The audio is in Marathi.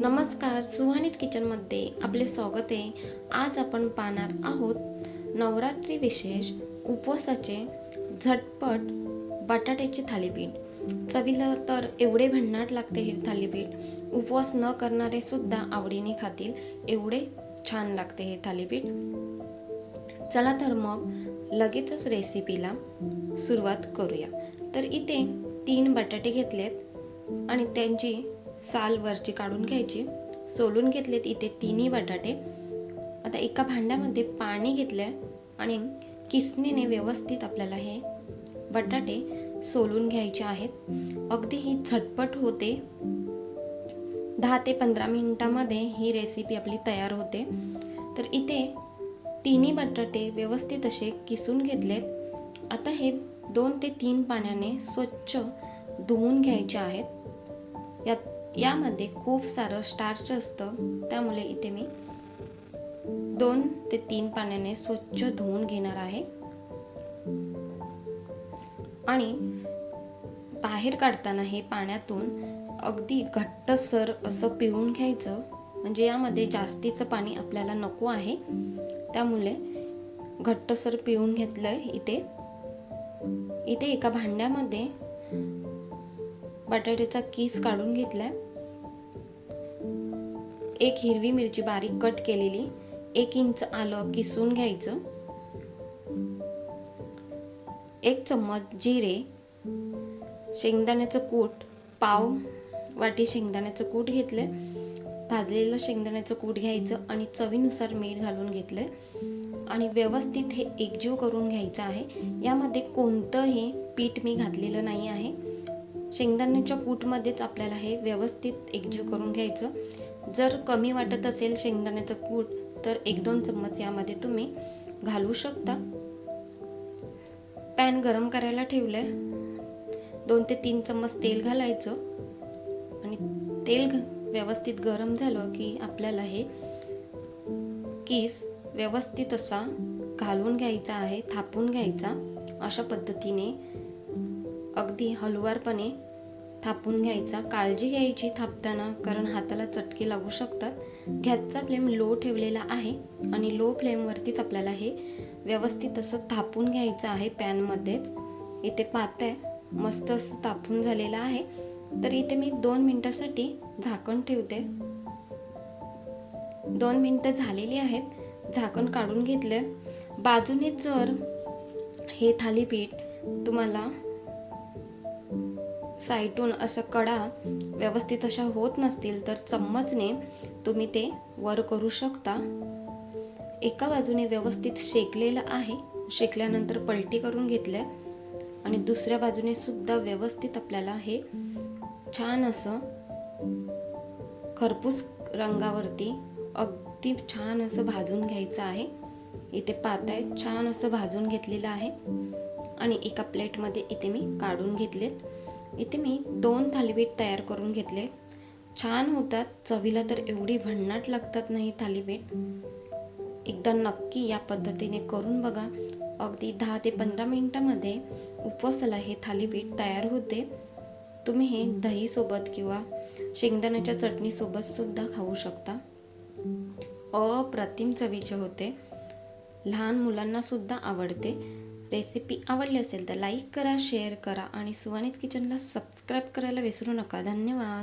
नमस्कार सुहानीत किचनमध्ये आपले स्वागत आहे. आज आपण पाहणार आहोत नवरात्री विशेष उपवासाचे झटपट बटाट्याचे थालीपीठ. चवीला तर एवढे भन्नाट लागते हे थालीपीठ. उपवास न करणारे सुद्धा आवडीने खातील एवढे छान लागते हे थालीपीठ. चला तर मग लगेचच रेसिपीला सुरुवात करूया. तर इथे तीन बटाटे घेतलेत आणि त्यांची साल वरची काढून घ्यायची. सोलून घेतलेत इथे तिन्ही बटाटे. आता एका भांड्यामध्ये पाणी घेतलंय आणि किसणीने व्यवस्थित आपल्याला हे बटाटे सोलून घ्यायचे आहेत. अगदी ही झटपट होते. दहा ते पंधरा मिनिटामध्ये ही रेसिपी आपली तयार होते. तर इथे तिन्ही बटाटे व्यवस्थित असे किसून घेतलेत. आता हे दोन ते तीन पाण्याने स्वच्छ धुवून घ्यायचे आहेत. यात यामध्ये खूप सारं स्टार्च असतं. त्यामुळे इथे मी दोन ते तीन पाण्याने स्वच्छ धुवून घेणार आहे. आणि बाहेर काढताना हे पाण्यातून अगदी घट्टसर असं पिळून घ्यायचं. म्हणजे यामध्ये जास्तीचं पाणी आपल्याला नको आहे. त्यामुळे घट्टसर पिळून आहे इथे. इथे एका भांड्यामध्ये बटाट्याचा कीस काढून घेतला आहे एक हिरवी मिरची बारीक कट केलेली एक इंच आलं किसून घ्यायचं. एक चम्मच जिरे शेंगदाण्याचं कूट पाव वाटी शेंगदाण्याचं कूट घेतलं. भाजलेलं शेंगदाण्याचं कूट घ्यायचं आणि चवीनुसार मीठ घालून घेतलं. आणि व्यवस्थित हे एकजीव करून घ्यायचं आहे. यामध्ये कोणतंही पीठ मी घातलेलं नाही आहे. शेंगदाण्याच्या कूटमध्येच आपल्याला हे व्यवस्थित एकजीव करून घ्यायचं. जर कमी वाटत असेल शेंगदाण्याचं कूट तर एक दोन चम्मच यामध्ये तुम्ही घालू शकता. पॅन गरम करायला ठेवलं आहे दोन ते तीन चम्मच तेल घालायचं. आणि तेल व्यवस्थित गरम झालं की आपल्याला हे किस व्यवस्थित असा घालून घ्यायचा आहे थापून घ्यायचा. अशा पद्धतीने अगदी हलवारपणे थापून घ्यायचा. काळजी घ्यायची थापताना कारण हाताला चटके लागू शकतात. गॅसचा फ्लेम लो ठेवलेला आहे आणि लो फ्लेमवरतीच आपल्याला हे व्यवस्थित असं थापून घ्यायचं आहे पॅनमध्येच. इथे पाहताय मस्त असं तापून झालेलं आहे. तर इथे मी दोन मिनटासाठी झाकण ठेवते. दोन मिनटं झालेली आहेत. झाकण काढून घेतलं. बाजूने जर हे थालीपीठ तुम्हाला साईटून असं कडा व्यवस्थित अशा होत नसतील तर चम्मचने तुम्ही ते वर करू शकता. एका बाजूने व्यवस्थित शेकलेलं आहे शेकल्यानंतर पलटी करून घेतल्या आणि दुसऱ्या बाजूने सुद्धा व्यवस्थित आपल्याला हे छान असं खरपूस रंगावरती अगदी छान असं भाजून घ्यायचं आहे. इथे पाताय छान असं भाजून घेतलेलं आहे आणि एका प्लेटमध्ये इथे मी काढून घेतलेत. इथे मी दोन थालीपीठ तयार करून घेतले. छान होतात. चवीला तर एवढी भन्नाट लागतात नाही थालीपीठ. एकदा नक्की या पद्धतीने करून बघा. अगदी दहा ते पंधरा मिनटामध्ये उपवासाला हे थालीपीठ तयार होते. तुम्ही हे दहीसोबत किंवा शेंगदाण्याच्या चटणीसोबत सुद्धा खाऊ शकता. अप्रतिम चवीचे होते. लहान मुलांना सुद्धा आवडते. रेसिपी आवडली असेल तर लाईक करा शेअर करा आणि सुवानित किचनला सबस्क्राईब करायला विसरू नका. धन्यवाद.